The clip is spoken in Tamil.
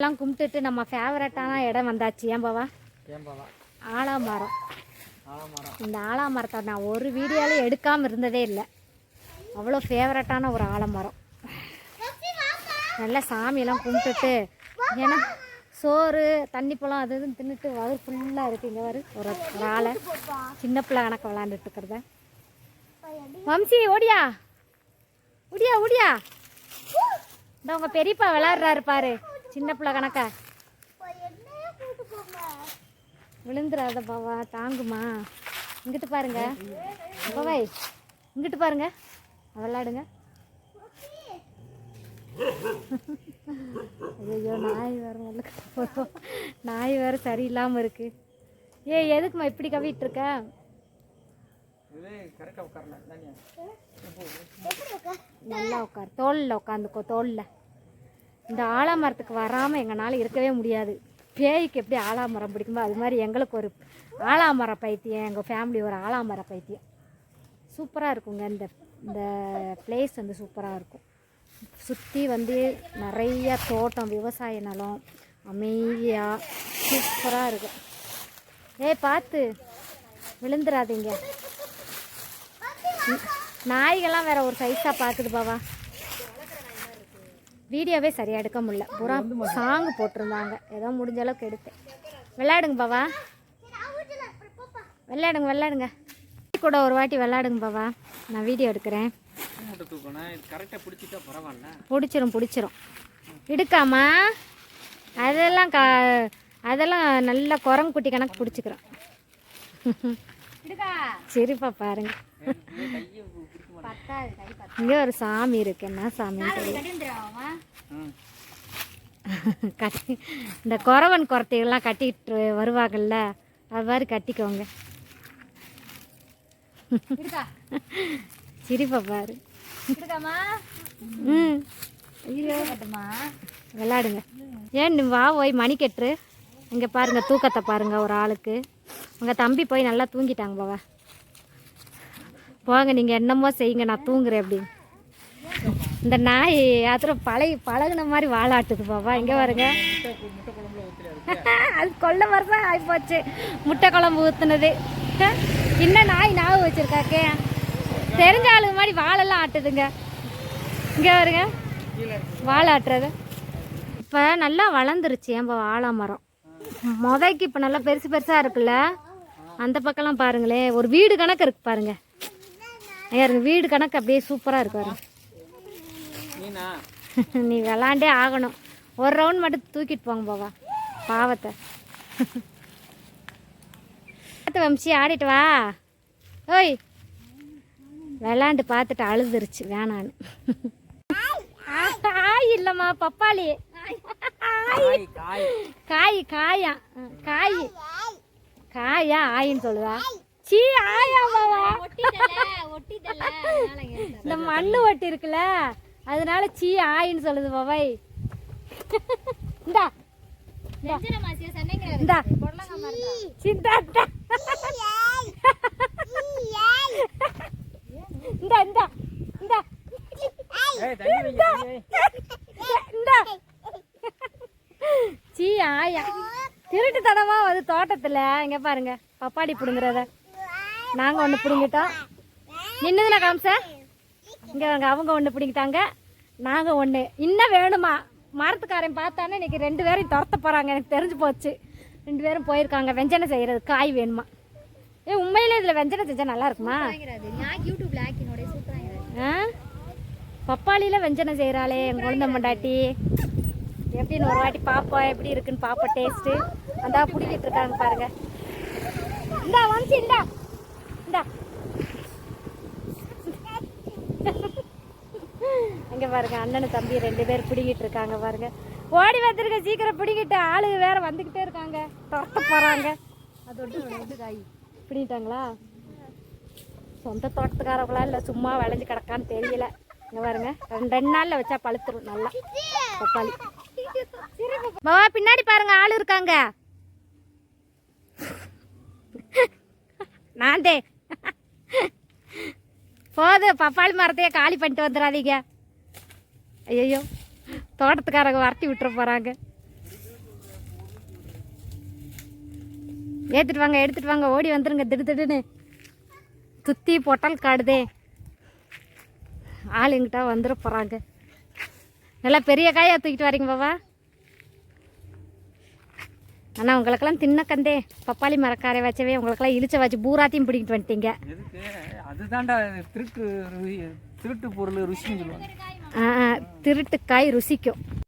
எல்லாம் கும்பிட்டுட்டு நம்ம ஃபேவரட்டான இடம் வந்தாச்சு. ஏன் பாவா? ஆலாமரம். இந்த ஆலாமரத்தை நான் ஒரு வீடியோவில் எடுக்காமல் இருந்ததே இல்லை. அவ்வளோ ஃபேவரட்டான ஒரு ஆலமரம். நல்லா சாமியெல்லாம் கும்பிட்டுட்டு ஏன்னா சோறு தண்ணி பழம் அது இதுன்னு தின்னுட்டு வயிறு ஃபுல்லாக இருக்குது இங்கே வரு ஒரு ஒரு ஆளை. சின்ன பிள்ளை கணக்கு விளாண்டுட்டு இருக்கிறத. வம்சி ஓடியா? ஓடியா ஓடியா? இந்த உங்கள் பெரியப்பா விளாட்றாரு பாரு. சின்ன பிள்ளை கணக்கா? விழுந்துடாத பாவா தாங்குமா. இங்கிட்டு பாருங்க. பாவாய் இங்கிட்டு பாருங்க. விளாடுங்க ஐயோ நாய் வேற முதல்ல நாய் வேற சரியில்லாமல் இருக்கு. ஏ எதுக்குமா இப்படி கவிட்டு இருக்க நல்லா உட்கார். தோளில் உட்காந்துக்கோ தோளில். இந்த ஆலாமரத்துக்கு வராமல் எங்களால் இருக்கவே முடியாது. பேய்க்கு எப்படி ஆலாமரம் பிடிக்குமோ அது மாதிரி எங்களுக்கு ஒரு ஆலாமர பைத்தியம் எங்கள் ஃபேமிலி ஒரு ஆலாமர பைத்தியம். சூப்பராக இருக்குங்க. இந்த இந்த பிளேஸ் வந்து சூப்பராக இருக்கும். சுற்றி வந்து நிறைய தோட்டம் விவசாய நிலம் அமைதியாக சூப்பராக இருக்கும். ஏய் பார்த்து. விழுந்துடாதீங்க நாய்கள்லாம் வேற ஒரு சைஸாக பார்க்குது பாவா. வீடியோவே சரியாக எடுக்க முடியல. பூரா சாங் போட்டிருந்தாங்க. ஏதோ முடிஞ்ச அளவுக்கு எடுத்தேன். விளையாடுங்க பாவா. விளையாடுங்க விளையாடுங்க. கூட ஒரு வாட்டி விளையாடுங்க பாவா. நான் வீடியோ எடுக்கிறேன். பிடிச்சிரும் பிடிச்சிரும். இடுக்காமா? அதெல்லாம் கா அதெல்லாம் நல்லா குரங்கு குட்டி கணக்கு பிடிச்சிக்கிறோம். சரிப்பா பாருங்க. இங்கே ஒரு சாமி இருக்கு. என்ன சாமின்னு தெரியல. ம் கட்டி இந்த குறவன் குறத்தைகள்லாம் கட்டிட்டு வருவாங்கல்ல அது மாதிரி கட்டிக்கோங்க. சிரிப்பா பாரு. ம். விளாடுங்க ஏன் நீ வா போய் மணி கெட்டுரு இங்கே பாருங்க தூக்கத்தை பாருங்க ஒரு ஆளுக்கு. உங்கள் தம்பி போய் நல்லா தூங்கிட்டாங்க பாவா. போங்க நீங்கள் என்னமோ செய்யுங்க நான் தூங்குறேன் அப்படின்னு. இந்த நாய் யாத்திரம் பழகி பழகுன மாதிரி வாழாட்டுது பாப்பா. இங்கே பாருங்க. அது கொள்ள வருஷம் ஆகிப்போச்சு முட்டை குழம்பு ஊற்றுனது இன்னும் நாய் ஞாபகம் வச்சுருக்காக்கே? தெரிஞ்ச ஆளுங்க மாதிரி வாழெல்லாம் ஆட்டுதுங்க. இங்கே பாருங்க. வாழாட்டுறது ஆட்டுறது இப்போ நல்லா வளர்ந்துருச்சு ஏன்பா வாழை மரம். முதக்கு இப்போ நல்லா பெருசு பெருசாக இருக்குல்ல? அந்த பக்கம்லாம் பாருங்களேன். ஒரு வீடு கணக்கு இருக்கு பாருங்க. ஐயா வீடு கணக்கு அப்படியே சூப்பராக இருக்கு பாருங்க. நீ விளாண்டே ஆகணும். ஒரு ரவுண்ட் மட்டும் தூக்கிட்டு போங்க பாவா பாவத்தை. பார்த்து வம்சி ஆடிட்டு வா. ஓய். விளாண்டு பார்த்துட்டு அழுதுருச்சு வேணான்னு. ஆய் இல்லைம்மா பப்பாளி. காய் காய். காய் காயா. காய். காயா ஆயின்னு சொல்லுதா சீ ஆயா பாவா. இந்த மண்ணு ஒட்டி இருக்குல்ல. அதனால சீ ஆயின்னு சொல்லுது பாபாய். இந்தா. இந்தா. சிந்தாட்டா இந்தா. இந்தா. இந்தா. இந்தா. சீ ஆயா. திருட்டு தடமா வந்து தோட்டத்துல இங்க பாருங்க பப்பாடி பிடுங்குறத. நாங்க ஒண்ணு பிடுங்கிட்டோம். நின்னுதுல காமிச்ச இங்க வாங்க அவங்க ஒண்ணு பிடிங்கிட்டாங்க நாங்க ஒண்ணு. இன்னும் வேணுமா? மரத்துக்காரன் பார்த்தானே இன்னைக்கு ரெண்டு பேரையும் துரத்த போறாங்க எனக்கு தெரிஞ்சு போச்சு. ரெண்டு பேரும் போயிருக்காங்க வெஞ்சனை செய்யறது காய் வேணுமா? ஏ உண்மையிலே இதுல வெஞ்சனை செஞ்சா நல்லா இருக்குமா? ஆ? பப்பாளியில வெஞ்சனை செய்கிறாளே என் குழந்தை மண்டாட்டி. எப்படின்னு ஒரு வாட்டி பாப்போம் எப்படி இருக்குன்னு பாப்போம் டேஸ்ட்டு அந்த பிடிக்கிட்டு இருக்காங்க பாருங்க. இந்தா வம்சி இந்தா. இந்தா. இங்கே பாருங்க அண்ணனு தம்பி ரெண்டு பேர் பிடிக்கிட்டு இருக்காங்க பாருங்க. ஓடி வந்துருக்க சீக்கிரம் பிடிக்கிட்டு ஆளு வேற வந்துக்கிட்டே இருக்காங்க. துரத்த போறாங்க. பிடிக்கிட்டாங்களா சொந்த தோட்டத்துக்காரங்களா இல்லை சும்மா விளைஞ்சு கிடக்கான்னு தெரியல. இங்க பாருங்க ரெண்டு ரெண்டு நாள்ல வச்சா பழுத்துரும் நல்லா. பப்பாளி. பாவா பின்னாடி பாருங்க ஆள் இருக்காங்க. நான்தே போதும் பப்பாளி மரத்தையே காலி பண்ணிட்டு வந்துடாதீங்க. ஐயோ தோட்டத்துக்காரங்க வரத்தி விட்டுற போகிறாங்க ஏற்றுட்டு வாங்க எடுத்துட்டு வாங்க ஓடி வந்துடுங்க திடு திடுன்னு சுற்றி பொட்டல் காடுதே ஆளுங்கிட்ட வந்துட போகிறாங்க நல்லா பெரிய காயை தூக்கிட்டு வரீங்க பாபா அண்ணா உங்களுக்கெல்லாம் தின்ன கந்தே பப்பாளி மரக்காரை வச்சவே உங்களுக்கெல்லாம் இழிச்ச வச்சு பூராத்தையும் பிடிக்கிட்டு வந்துட்டீங்க அதுதான்டா திருட்டு திருட்டு பொருள் ருசின்னு சொல்லுவாங்க திருட்டுக்காய் ருசிக்கும்.